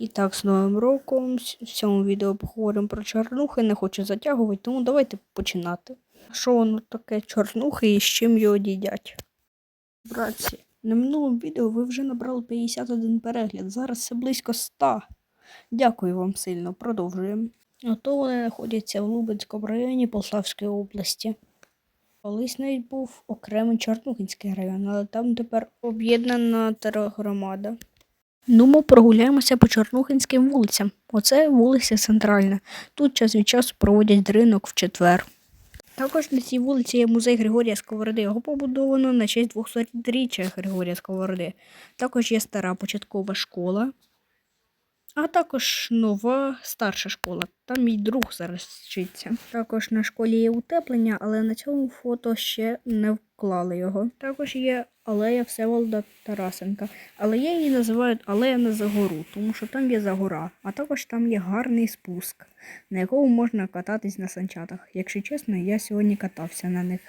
І так, з Новим роком. В цьому відео поговоримо про чорнухи. Не хочу затягувати, тому давайте починати. Що воно таке чорнухи і з чим його їдять? Братці, на минулому відео ви вже набрали 51 перегляд. Зараз це близько 100. Дякую вам сильно. Продовжуємо. Ото вони знаходяться в Лубенському районі Полтавської області. Колись навіть був окремий Чорнухинський район, але там тепер об'єднана тергромада. Ну, ми прогуляємося по Чорнухинським вулицям. Оце вулиця Центральна. Тут час від часу проводять ринок в четвер. Також на цій вулиці є музей Григорія Сковороди. Його побудовано на честь 200-річчя Григорія Сковороди. Також є стара початкова школа, а також нова старша школа. Там мій друг зараз вчиться. Також на школі є утеплення, але на цьому фото ще не вклали його. Також є алея Всеволода Тарасенка. Але я її називаю алея на загору, тому що там є загора, а також там є гарний спуск, на якому можна кататись на санчатах. Якщо чесно, я сьогодні катався на них.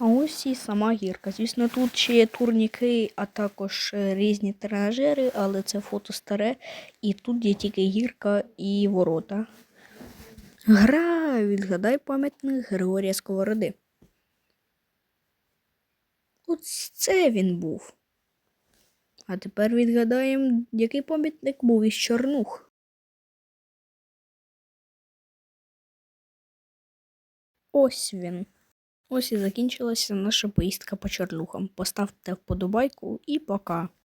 А ось і сама гірка. Звісно, тут ще є турніки, а також е, різні тренажери, але це фото старе, і тут є тільки гірка і ворота. Гра, відгадай пам'ятник Григорія Сковороди. Ось це він був. А тепер відгадаємо, який пам'ятник був із Чорнух. Ось він. Ось і закінчилася наша поїздка по Чорнухам. Поставте вподобайку і пока.